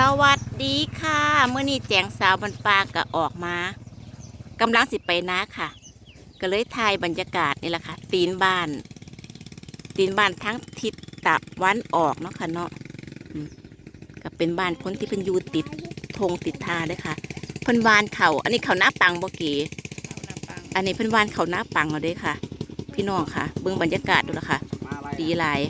สวัสดีค่ะเมื่อนี้แจงสาวบันปลาก็ออกมากำลังสิไปนะค่ะ ก็เลยถ่ายบรรยากาศนี่แหละค่ะ ตีนบ้าน ตีนบ้านทั้งทิศตะวันออกเนาะค่ะเนาะอืมก็เป็นบ้านคนที่เพิ่นอยู่ติดธงติดทาเด้อค่ะ เพิ่นวานเขาอันนี้เขาหน้าปังบ่เก๋อันนี้เพิ่นวานเขาหน้าปังเอาเด้อค่ะ พี่น้องค่ะ เบิ่งบรรยากาศดูละค่ะ ดีหลาย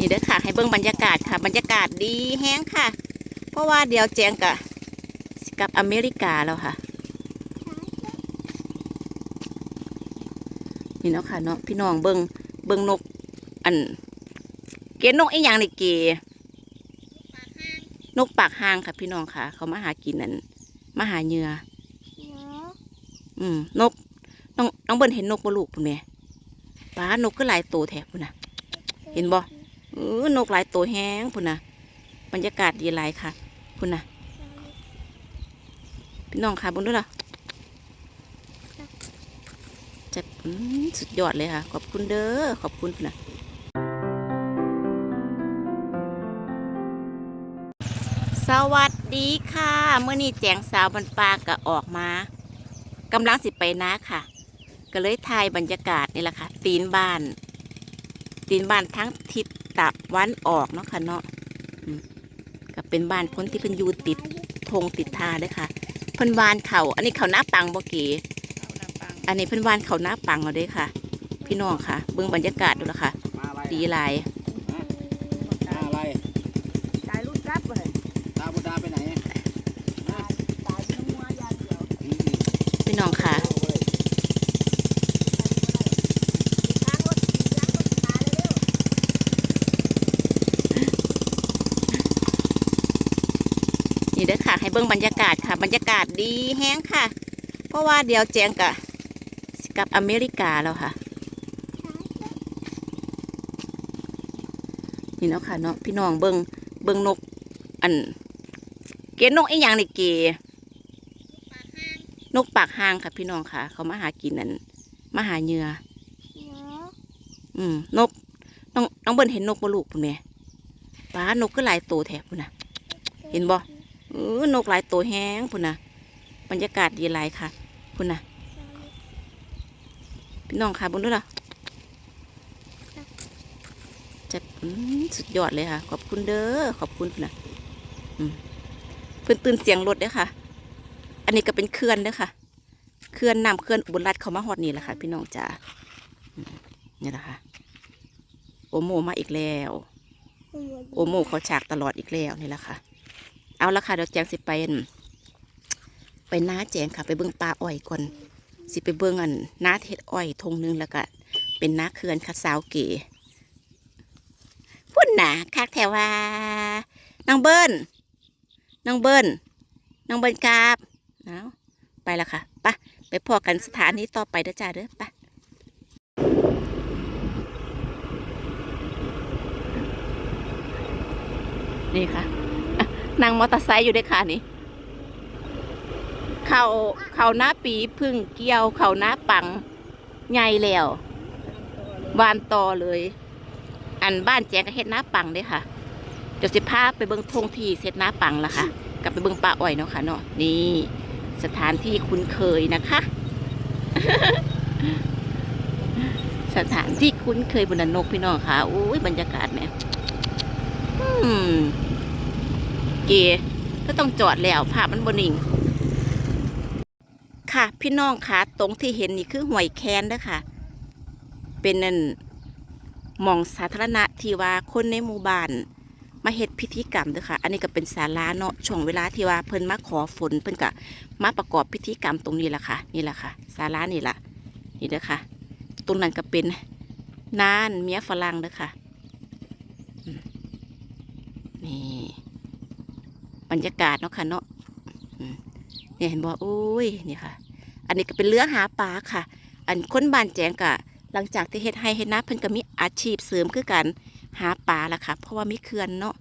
นี่เด้อค่ะ ให้เบิ่งบรรยากาศค่ะ บรรยากาศดีแห้งค่ะ เพราะว่าเดี๋ยวแจงกะสิกลับอเมริกาแล้วค่ะ นี่เนาะค่ะเนาะพี่น้องเบิ่งเบิ่งนกอัน เกณฑ์นกไอ้อย่างนี่เกนกปากหางค่ะ พี่น้องค่ะ เขามาหากินนั่นมาหาเหยื่ออืมนกน้องน้องเบิ่นเห็นนกบ่ลูกพุ่นแหม่ป้านกก็หลายตัวแท้พุ่นน่ะเห็นบ่ เออนกหลายตัวแห้งพุ่นนะบรรยากาศดีหลายค่ะพุ่นนะพี่น้องค่ะบนด้วยล่ะจัดอืมสุดยอดเลยค่ะ ขอบคุณเด้อขอบคุณพุ่นนะสวัสดีค่ะเมื่อนี้แจงสาวบันปาก็ออกมากำลังสิไปนะค่ะ ก็เลยถ่ายบรรยากาศนี่แหละค่ะ ตีนบ้าน ตีนบ้านทั้งทิศ ตะวันออกเนาะค่ะเนาะอืมก็เป็นบ้านคนที่เพิ่นอยู่ติดธงติดทาเด้อค่ะเพิ่นวานเขาอันนี้เขาหน้าปังบ่เก๋อันนี้เพิ่นวานเขาหน้าปังเอาเด้อค่ะ พี่น้องค่ะ เบิ่งบรรยากาศดูละค่ะมาอะไรดีหลาย มาอะไร ตายรุ่นกลับเลย ตาบุดาไปไหนฮะ ตายเป็นมัวยางเดียว อืม พี่น้องค่ะ เอาเลย ทางรถทางรถตายเร็ว นี่เด้อค่ะ ให้เบิ่งบรรยากาศค่ะ บรรยากาศดีแห้งค่ะ เพราะว่าเดี๋ยวแจงกะสิกลับอเมริกาแล้วค่ะ นี่เนาะค่ะเนาะพี่น้องเบิ่งเบิ่งนกอัน เกณฑ์นกไอ้อย่างนี่เกนกปากหางค่ะ พี่น้องค่ะ เขามาหากินนั่นมาหาเหยื่ออืมนกน้องน้องเบิ้นเห็นนกบ่ลูกพุ่นแหม่ป้านกก็หลายตัวแท้พุ่นน่ะเห็นบ่ เออนกหลายตัวแห้งพุ่นนะบรรยากาศดีหลายค่ะพุ่นนะพี่น้องค่ะบนด้วยล่ะจัดอืมสุดยอดเลยค่ะ ขอบคุณเด้อขอบคุณพุ่นนะเพิ่นตื่นเสียงรถเด้อค่ะ อันนี้ก็เป็นเขื่อนเด้อค่ะเขื่อนน้ำเขื่อนอุบลรัฐเขามาฮอดนี่แหละค่ะ พี่น้องจ๋านี่แหละค่ะ โอโมมาอีกแล้ว โอโมเขาฉากตลอดอีกแล้วนี่แหละค่ะ เอาละค่ะเดี๋ยวแจงสิไปไปน้าแจงค่ะ ไปเบิ่งปลาอ้อยก่อนสิไปเบิ่งอันน้าเทศอ้อยทงนึงแล้วก็เป็นน้าเขื่อนค่ะสาวเก๋พุ่นหนาคักแถวว่าน้องเบิ้ลน้องเบิ้ลน้องเบิ้ลกราบเอาไปละค่ะปะไปพอกันสถานีต่อไปเด้อจ้าเด้อไปนี่ค่ะ นั่งมอเตอร์ไซค์อยู่ด้วยค่ะนี่เขาเขาหน้าปีพึ่งเกี่ยวเขาหน้าปังใหญ่แล้ววานต่อเลย อันบ้านแจงก็เฮ็ดหน้าปังเด้ค่ะ เดี๋ยวสิพาไปเบิ่งทงทีเสร็จหน้าปังละค่ะกลับไปเบิ่งปลาอ้อยเนาะค่ะเนาะนี่สถานที่คุ้นเคยนะคะ สถานที่คุ้นเคยบนนกพี่น้องค่ะโอ้ยบรรยากาศแม่อืม เกก็ต้องจอดแล้วภาพมันบนิ่ง ค่ะพี่น้องค่ะตรงที่เห็นนี่คือห่วยแคนเด้อค่ะเป็นนั่นมองสาธารณะที่ว่าคนในหมู่บ้านมาเฮ็ดพิธีกรรมด้อค่ะ อันนี้ก็เป็นศาลาเนาะ ช่วงเวลาที่ว่าเพิ่นมาขอฝนเพิ่นก็มาประกอบพิธีกรรมตรงนี้แหละค่ะ นี่แหละค่ะศาลานี่ละนี่เด้อค่ะ ตรงนั้นก็เป็นนานเมียฝรั่งเด้อค่ะ นี่ บรรยากาศเนาะค่ะเนาะเนี่ยเห็นบ่โอ้ยนี่ค่ะ อันนี้ก็เป็นเรือหาปลาค่ะ อันคนบ้านแจงกะ หลังจากที่เฮ็ดให้เฮ็ดนาเพิ่นก็มีอาชีพเสริมคือกันหาปลาละค่ะ เพราะว่ามีเขื่อนเนาะ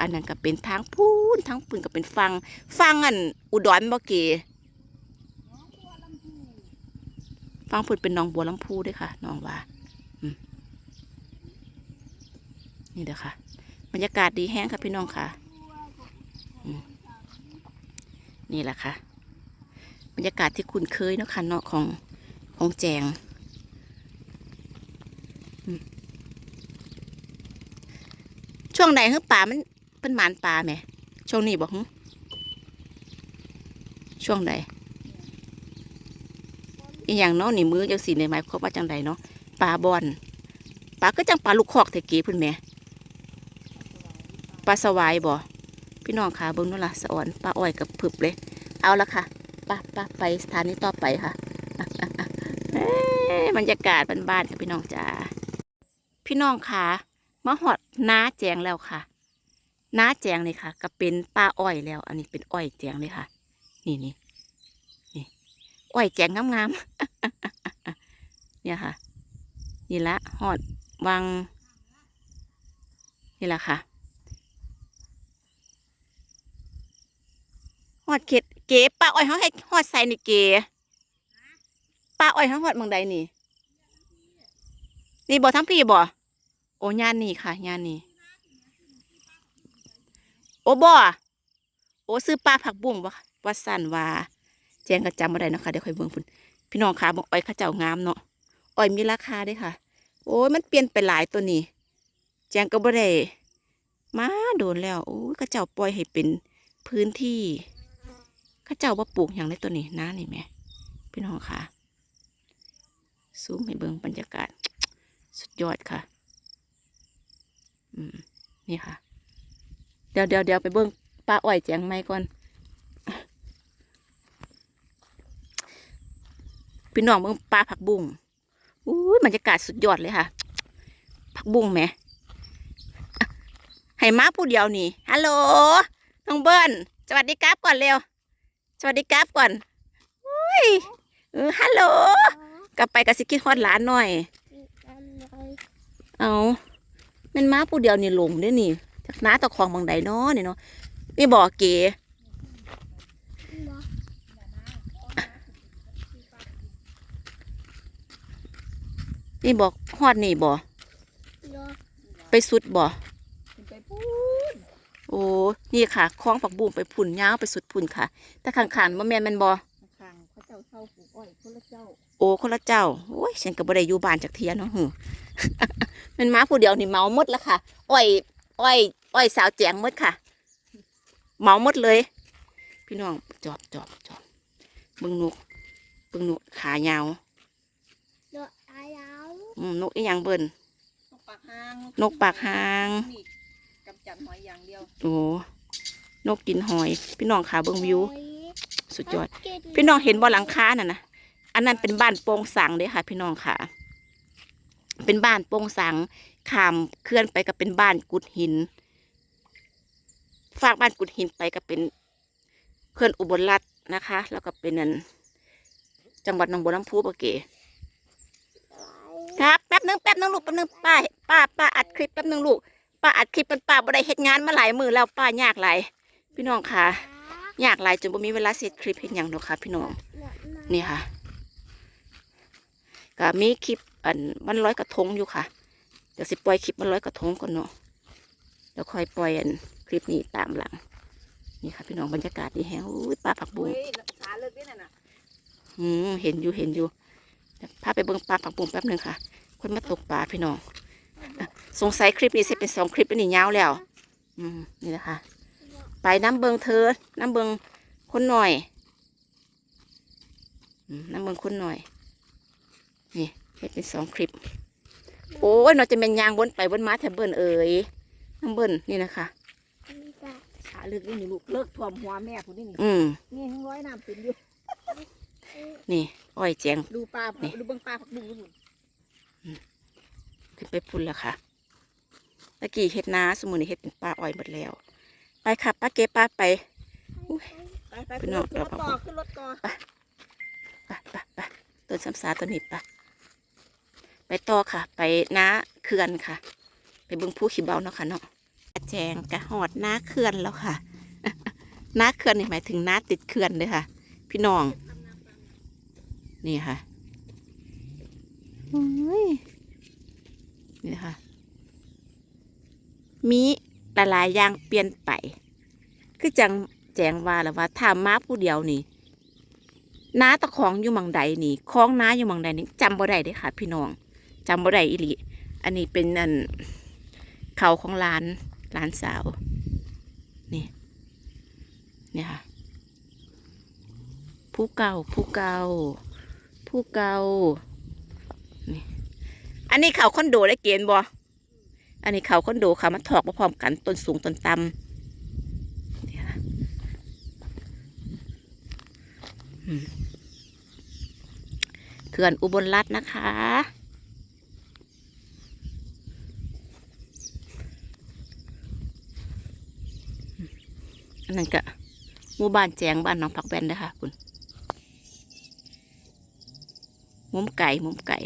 อันนั้นก็เป็นทางพูนทางปืนก็เป็นฟังฟังอันอุดรบ่เกฟังพูนเป็นน้องบัวลำพูด้วยค่ะน้องว่านี่เด้อค่ะ บรรยากาศดีแห้งค่ะพี่น้องค่ะอืม นี่แหละค่ะ บรรยากาศที่คุ้นเคยเนาะค่ะเนาะของของแจงช่วงไหนเฮ้ป่ามันเป็นหมานป่าไหมช่วงนี้บอกช่วงใดอีอย่างเนาะนี่มือจังสีในหมายความว่าจังใดเนาะปลาบอนปลาก็จังปลาลูกคอกเทกีพุ่นแม่ปลาสวายบ่ พี่น้องค่ะเบิ้งนู่นล่ะสะออนปลาอ้อยกับผึบเลย เอาละค่ะปะปะไปสถานีต่อไปค่ะบรรยากาศบ้านๆค่ะพี่น้องจ๋าพี่น้องค่ะมาหอดน้าแจงแล้วค่ะน้าแจงเลยค่ะ ก็เป็นปลาอ้อยแล้ว อันนี้เป็นอ้อยแจงเลยค่ะ นี่นี่นี่อ้อยแจงงามๆเนี่ยค่ะ นี่ละหอดวังนี่ละค่ะ อดเข็ดเก๋ป้าอ้อยเขาให้หอดใส่นี่เก๋ป้าอ้อยเขาหอดเมืองใดนี่ นี่บ่ทั้งพี่บ่โอ้ย่านนี่ค่ะย่านนี่โอ้บ่โอ้ซื้อปลาผักบุ้งบ่ว่าสั่นว่าแจ้งกระจำบ่ได้เนาะค่ะเดี๋ยวค่อยเบิ่งพุ่นพี่น้องค่ะบอกอ้อยข้าเจ้างามเนาะอ้อยมีราคาด้วยค่ะ โอ้ยมันเปลี่ยนไปหลายตัวนี้แจ้งก็บ่ได้มาโดนแล้วโอ้ยข้าเจ้าปล่อยให้เป็นพื้นที่ ข้าเจ้าว่าปลูกอย่างไรตัวนี้นะนี่แม่พี่น้องค่ะซูมให้เบิ่งบรรยากาศ สุดยอดค่ะ อืม นี่ค่ะ เดี๋ยวเดี๋ยวเดี๋ยวไปเบิ่งป้าอ้อยแจงไม้ก่อน พี่น้องเบิ่งปลาผักบุ้งอุ้บรรยากาศสุดยอดเลยค่ะ ผักบุ้งแหมให้มาผู้เดียวนี่ฮัลโหลน้องเบิ้ลสวัสดีครับก่อนเร็ว สวัสดีครับก่อนอุ้ยเออฮัลโหล กลับไปกับสิกินฮอดหลานหน่อย เอาแมันม้าผู้เดียวนี่หลงเด้อนี่จากน้าตะคองบางใดเนาะนี่เนาะนี่บอกเก๋นี่บอกฮอดนี่บ่ไปสุดบ่ไปพู โอ้นี่ค่ะคล้องผักบุ้งไปพุ่นยาวไปสุดพุ่นค่ะ แต่ข้างๆบ่แม่นแม่นบ่ข้างๆเขาเจ้าเช่าปลูกอ้อยคนละเจ้า โอ้คนละเจ้าโอ้ยฉันก็บ่ได้อยู่บ้านจากเทียเนาะหือมันมาผู้เดียวนี่เมาหมดแล้วค่ะ อ้อย อ้อย อ้อยสาวแจงหมดค่ะ เมาหมดเลย พี่น้องจอบจอบจอบเบิ่งนกเบิ่งนกขายาวเนาะตายแล้วอืมนกอีหยังเบิ่นนกปากหาง นกปากหาง นี่ กำจัดหอยอย่างเดียวโอ้นกกินหอย พี่น้องขาเบิ่งวิว สุดยอด พี่น้องเห็นบ่หลังคาน่ะนะอันนั้นเป็นบ้านโปงสังเด้ค่ะ พี่น้องค่ะ เป็นบ้านโปงสังขามเคลื่อนไปก็เป็นบ้านกุดหิน ฝากบ้านกุดหินไปก็เป็นเคลื่อนอุบลรัตน์นะคะ แล้วก็เป็นนันจังหวัดหนองบัวลำพูปะเกครับแป๊บนึงแป๊บนึงลูกแป๊บนึงป้าป้าป้าอัดคลิปแป๊บนึงลูก ป้าอัดคลิปเป็นป้าบ่ได้เฮ็ดงานมาหลายมือแล้วป้ายากหลายพี่น้องค่ะ ยากหลายจนบ่มีเวลาเสร็จคลิปเห็นอย่างเนาะค่ะ พี่น้องนี่ค่ะก็มีคลิปอันวันร้อยกระทงอยู่ค่ะเดี๋ยวสิปล่อยคลิปวันร้อยกระทงก่อนเนาะเดี๋ยวค่อยปล่อยอันคลิปนี้ตามหลัง นี่ค่ะ พี่น้องบรรยากาศดีแฮงอุ้ยปลาผักบุ้งเฮ้ยสาเลิกได้น่ะนะอืมเห็นอยู่เห็นอยู่เดี๋ยวพาไปเบิ่งปลาผักบุ้งแป๊บหนึ่งค่ะ คนมาตกปลาพี่น้องอะ สงสัยคลิปนี้จะเป็นสองคลิปอันนี้ยาวแล้ว อืมนี่แหละค่ะไปน้ำเบิงเธอ น้ำเบิงคนหน่อยอืมน้ำเบิงคนหน่อย นี่เฮ็ดเป็นสองคลิป โอ้ยเราจะเป็นยางวนไปวนมาแถบเบิ้นเอ๋ยน้ำเบิ้นนี่นะคะขาเลิกได้นี่ลูกเลิกท่วมหัวแม่ผู้นี่นี่อืมนี่ทั้งร้อยน้ำติดอยู่นี่ อ้อยแจงดูปลานี่ดูเบิ่งปลาผักบุ้งดูหุ่น ขึ้นไปพุ่นแล้วค่ะตะกี้เฮ็ดนาสมุนเฮ็ดเป็นปลาอ้อยหมดแล้ว ไปค่ะป้าเก็บป้าไปไปไปพี่ขึ้นน้รองถเรารถต่อขึ้นรถต่อไปไปไปต้นซ้ำซาต้นนี้ไปไปต่อค่ะ ไปน้าเขื่อนค่ะ ไปเบิ่งผู้ขี้เบาเนาะค่ะเนาะแจงกะหอดน้าเขื่อนแล้วค่ะน้าเขื่อนนี่หมายถึงน้าติดเขื่อนเลยค่ะ พี่น้อง นี่ค่ะโอ้ย นี่ค่ะ มีต่หลายอย่างเปลี่ยนไป คือจังแจงว่าแล้วว่าถ้ามาผู้เดียวนี่น้าตะของอยู่มังใดนี่ของน้าอยู่มังใดนี่จำบ่ได้เด้ค่ะ พี่น้องจำบ่ได้อีหลีอันนี้เป็นอันเขาของร้านร้านสาว นี่นี่ค่ะ ผู้เก่าผู้เก่าผู้เก่า อันนี้เขาคอนโดได้เกณฑ์บ่อันนี้เขาคอนโดค่ะมันถอกมาพร้อมกันต้นสูงต้นต่ำเขื่อนอุบลรัตน์นะคะอันนั้นก็หมู่บ้านแจงบ้านหน้องผักแบนเด้อค่ะคุณมุมไก่มุมไก่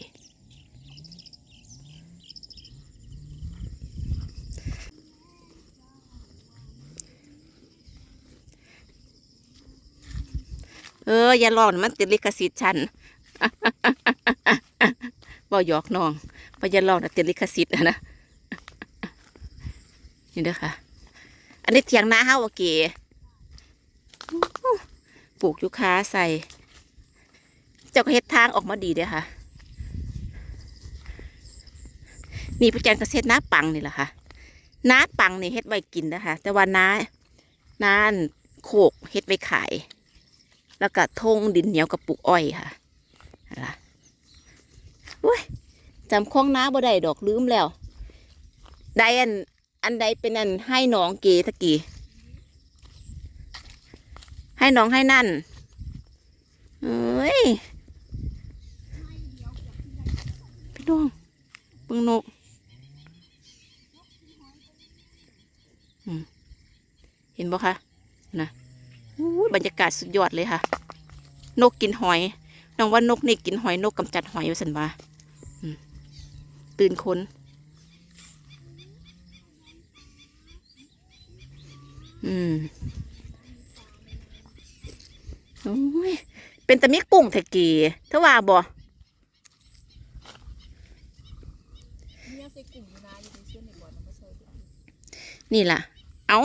เออ อย่าลองนมันติดลิขสิทธิ์ฉันบ่หยอกน้องว่าอย่าลองนะติดลิขสิทธิ์นะนี่เด้อค่ะ อันนี้เถียงนาเฮาโอเคปลูกยูคาใส่ เจ้าก็เฮ็ดทางออกมาดีเด้อค่ะ นี่พระจันทร์เกษตรน้าปังนี่แหละค่ะน้าปังนี่เฮ็ดไว้กินนะคะ แต่ว่าน้าน้านโขกเฮ็ดไว้ขาย แล้วก็ทงดินเหนียวกับปลูกอ้อยค่ะอะไรอุ้ยจำคล้องน้าบ่ได้ดอกลืมแล้วใดอัน อันใดเป็นอันให้น้องเกตะกี้ ให้น้องให้นั่นเอ้ยพี่น้องเบิ่งนกเห็นบ่คะนะ บรรยากาศสุดยอดเลยค่ะ นกกินหอย น้องว่านกนี่กินหอยนกกำจัดหอยว่สันว่าตื่นคนอืมโอ้ยเป็นตะมิกุ้งแทกีเทว่าบ่นี่ยใส่กลุ่มอยู่นะอยู่ในเชื่อในบ่อนมันไม่ใช่ใส่นี่ล่ะ เอา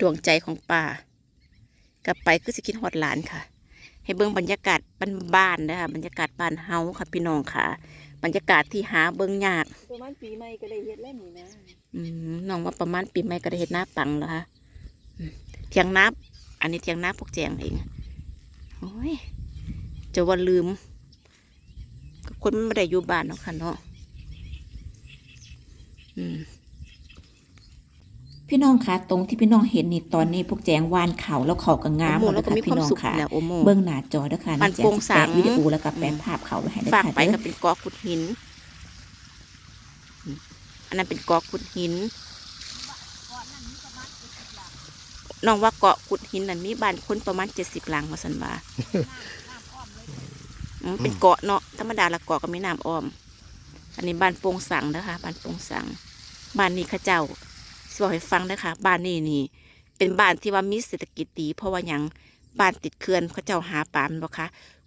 ดวงใจของป่ากลับไปคือสิคิดฮอดหลานค่ะ ให้เบิ่งบรรยากาศบ้านๆนะคะบรรยากาศบ้านเฮาค่ะพี่น้องค่ะ บรรยากาศที่หาเบิ่งยากประมาณปีใหม่ก็ได้เฮ็ดแล้วนี่นะอืมน้องว่าประมาณปีใหม่ก็ได้เห็นหน้าปังแล้วค่ะอืมเทียงน้ำอันนี้เทียงน้ำพวกแจงเองโอ้ยจะว่าลืมก็คนมันไม่ได้อยู่บ้านเนาะค่ะเนาะอืม พี่น้องคะตรงที่พี่น้องเห็นนี่ตอนนี้พวกแจงวานเขาแล้วเขาก็งามโอโมหมดแล้วก็ค่ะมีคพี่วามน้องสุขค่ะแล้วโอโมเบื้องหน้าจอเด้อค่ะบ้านแจงโป่งสิแปะสังวิดีโอแล้วก็แปะภาพเขาไว้ให้ได้ฝากค่ะไปเด้อก็เป็นกอขุดหิน อันนั้นเป็นกอขุดหินน้องว่าเกาะขุดหินนั้นมีบ้านคนประมาณเจ็ดสิบหลังมาสันว่าอืมเป็นเกาะเนาะธรรมดาละเกาะก็มีน้ำอ้อม อันนี้บ้านโป่งสังนะคะบ้านโป่งสังบ้านนี้เข้าเจ้าส บอกให้ฟังนะคะบ้านนี้นี่ เป็นบ้านที่ว่ามีเศรษฐกิจดี เพราะว่ายังบ้านติดเขื่อนเขาเจ้าหาปลาม่นบ่คะ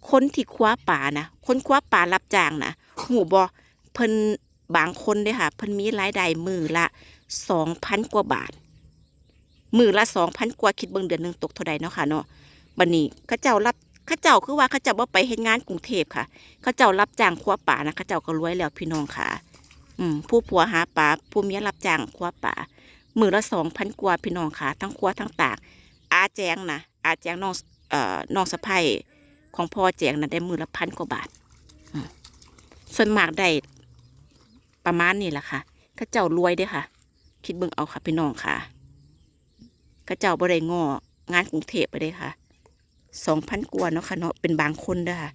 คนที่คว้าป่านะคนคว้าป่ารับจ้างนะหูบอเพิ่นบางคนเด้ค่ะเพิ่นมีรายได้มือละสองพันกว่าบาท มือละสองพันกว่าคิดเบิ่งเดือนหนึ่งตกเท่าใดเนาะค่ะเนาะบัดนี้เขาเจ้ารับเขาเจ้าคือว่าเขาเจ้าบ่าไปเฮ็ดงานกรุงเทพค่ะเขาเจ้ารับจ้างคว้าป่านะเขาเจ้าก็รวยแล้วพี่น้องค่ะ อืมผู้ผัวหาป่าผู้เมียรับจ้างคว้าป่า มือละสองพันกว่าพี่น้องค่ะ ทั้งครัวทั้งตาก อาแจงนะอาแจงน้องเอ่อน้องสะพ้ยของพ่อแจงนะได้มือละพันกว่าบาทส่วนมากได้ประมาณนี้แหละค่ะข้าเจ้ารวยเด้อค่ะ คิดเบิ่งเอาค่ะพี่น้องค่ะข้าเจ้าบ่ได้งองานกรุงเทพไปเลยค่ะสองพันกว่าเนาะค่ะเนาะเป็นบางคนเด้อค่ะ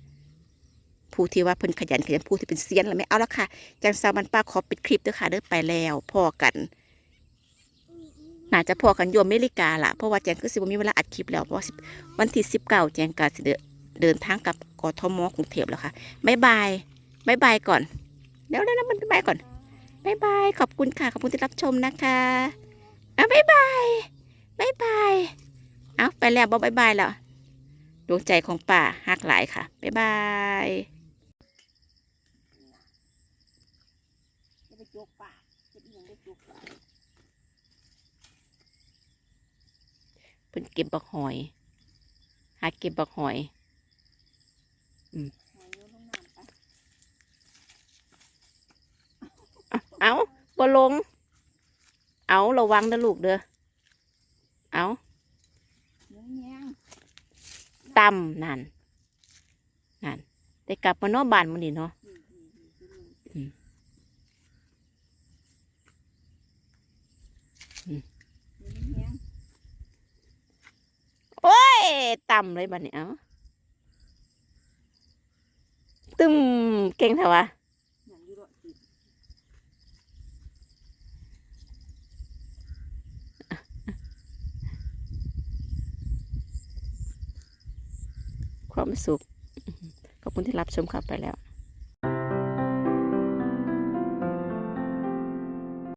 ผู้ที่ว่าเพิ่นขยันขยันผู้ที่เป็นเซียนแล้วไม่เอาละค่ะจังสาวมันป้าขอปิดคลิปเด้อค่ะเด้อไปแล้วพอกัน น่าจะพอกันยู่อเมริกาละเพราะว่าแจงคือสิบมีเวลาอัดคลิปแล้วเพราะว่าวันที่สิบเก้าแจงกาสิเดเดินทางกับกทมกรุงเทพแล้วค่ะบายบายบายบายก่อนเดี๋ยวเดี๋ยวนะมันบายบายก่อนบายบายขอบคุณค่ะขอบคุณที่รับชมนะคะอะบายบายบายบายเอาไปแล้วบอกบายบายแล้วดวงใจของป่าหักหลายค่ะบายบายจะไปจกปากฮ็ดอีหยังได้จุกหลา เพิ่นเก็บบักหอย หาเก็บบักหอยหอยโยนลงน้ำไปเอาบ่ลง เอาระวังเด้อลูกเด้อ เอาเนื้อแยงตำนั่น นั่นได้กลับมานอกบ้านมื้อนี้เนาะนี่นี่นี่ตัวนี้อืม อืม เนื้อแยง โอ้ย ต่ำเลยบัดนี้เอาตึมเก่งเถอะวะความสุข ขอบคุณที่รับชมครับไปแล้ว